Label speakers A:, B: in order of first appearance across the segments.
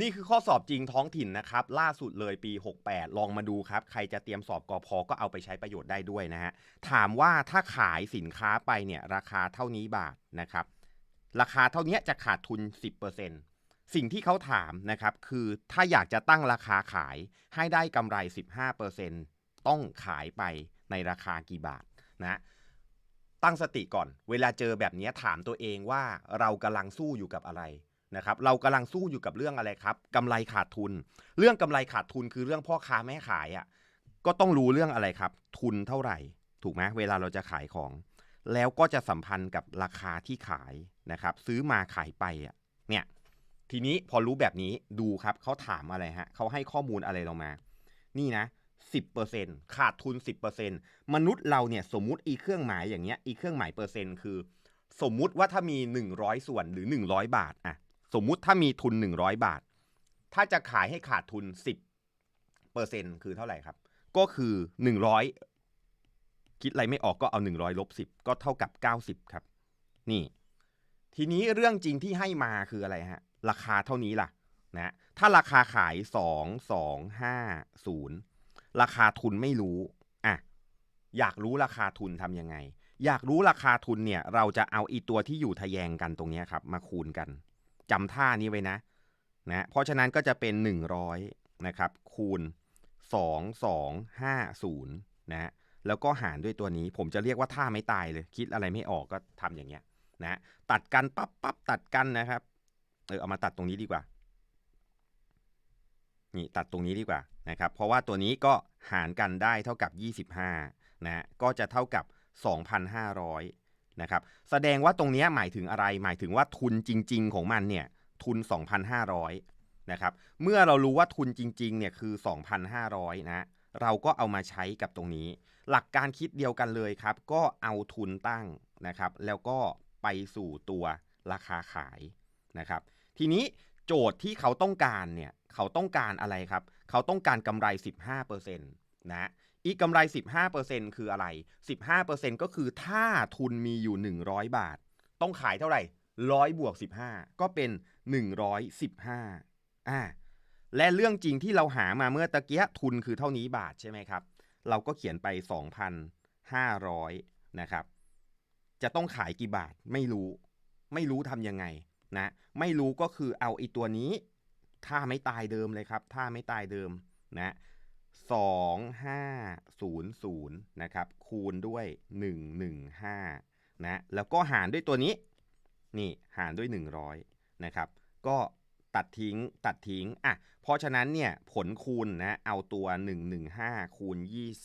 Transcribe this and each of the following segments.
A: นี่คือข้อสอบจริงท้องถิ่นนะครับ ล่าสุดเลยปี 68 ลองมาดูครับ ใครจะเตรียมสอบกอพอก็เอาไปใช้ประโยชน์ได้ด้วยนะฮะ ถามว่าถ้าขายสินค้าไปเนี่ยราคาเท่านี้บาทนะครับ ราคาเท่านี้จะขาดทุน 10%สิ่งที่เขาถามนะครับคือถ้าอยากจะตั้งราคาขายให้ได้กำไร 15%ต้องขายไปในราคากี่บาทนะตั้งสติก่อน เวลาเจอแบบนี้ถามตัวเองว่าเรากำลังสู้อยู่กับอะไร นะครับเรากำลังสู้อยู่กับเรื่องอะไรครับกำไรขาดทุน เรื่องกำไรขาดทุนคือเรื่องพ่อค้าแม่ขายอะ่ะก็ต้องรู้เรื่องอะไรครับ ทุนเท่าไหร่ ถูกไหมเวลาเราจะขายของ แล้วก็จะสัมพันธ์กับราคาที่ขายนะครับ ซื้อมาขายไปอะเนี่ยทีนี้พอรู้แบบนี้ดูครับเขาถามอะไรฮะเขาให้ข้อมูลอะไรเรามา นี่นะ10%ขาดทุน 10%มนุษย์เราเนี่ยสมมุติอีเครื่องหมายอย่างเงี้ยอีเครื่องหมายเปอร์เซ็นต์คือ สมมุติว่าถ้ามี 100 ส่วนหรือ 100 บาทอะ สมมุติถ้ามีทุน 100 บาท ถ้าจะขายให้ขาดทุน 10เปอร์เซ็นต์คือเท่าไหร่ครับ ก็คือ 100 คิดอะไรไม่ออกก็เอา 100ลบ10 ก็เท่ากับ 90 ครับ นี่ ทีนี้เรื่องจริงที่ให้มาคืออะไรฮะ ราคาเท่านี้ล่ะนะถ้าราคาขาย 2 2 5 0 ราคาทุนไม่รู้อะอยากรู้ราคาทุนทำยังไง อยากรู้ราคาทุนเนี่ย เราจะเอาอีตัวที่อยู่ทะแยงกันตรงนี้ครับ มาคูณกัน จำท่านี้ไว้นะนะเพราะฉะนั้นก็จะเป็น 100นะครับคูณ 2 2 5 0นะแล้วก็หารด้วยตัวนี้ ผมจะเรียกว่าท่าไม่ตายเลย คิดอะไรไม่ออกก็ทำอย่างเงี้ยนะตัดกันปั๊บปั๊บตัดกันนะครับเออเอามาตัดตรงนี้ดีกว่านี่ตัดตรงนี้ดีกว่านะครับเพราะว่าตัวนี้ก็หารกันได้เท่ากับ 25นะก็จะเท่ากับ 2,500 นะครับแสดงว่าตรงนี้หมายถึงอะไร หมายถึงว่าทุนจริง ๆ ของมันเนี่ยทุน 2,500นะครับเมื่อเรารู้ว่าทุนจริงๆเนี่ยคือ 2,500นะเราก็เอามาใช้กับตรงนี้ หลักการคิดเดียวกันเลยครับ ก็เอาทุนตั้งนะครับ แล้วก็ไปสู่ตัวราคาขายนะครับ ทีนี้โจทย์ที่เขาต้องการเนี่ยเขาต้องการอะไรครับ เขาต้องการกำไร 15%นะ อีกกำไร 15%คืออะไร 15%ก็คือถ้าทุนมีอยู่ 100 บาท ต้องขายเท่าไหร่ 100บวก15 ก็เป็น 115อ่าและเรื่องจริงที่เราหามาเมื่อตะเกียทุนคือเท่านี้บาทใช่ไหมครับ เราก็เขียนไป 2,500 นะครับ จะต้องขายกี่บาทไม่รู้ ไม่รู้ทำยังไงนะ ไม่รู้ก็คือเอาไอ้ตัวนี้ถ้าไม่ตายเดิมเลยครับถ้าไม่ตายเดิมนะ สองห้าศูนย์ศูนย์นะครับคูณด้วยหนึ่งหนึ่งห้านะแล้วก็หารด้วยตัวนี้นี่หารด้วยหนึ่งร้อยนะครับก็ตัดทิ้งตัดทิ้งอะเพราะฉะนั้นเนี่ยผลคูณนะเอาตัว 115 คูณ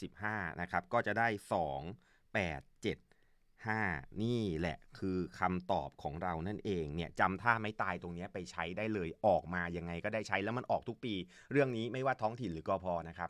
A: 25นะครับก็จะได้ 2 8 7 5 นี่แหละคือคำตอบของเรานั่นเองเนี่ยจำท่าไม่ตายตรงนี้ไปใช้ได้เลยออกมายังไงก็ได้ใช้แล้วมันออกทุกปี เรื่องนี้ไม่ว่าท้องถิ่นหรือกอพอนะครับ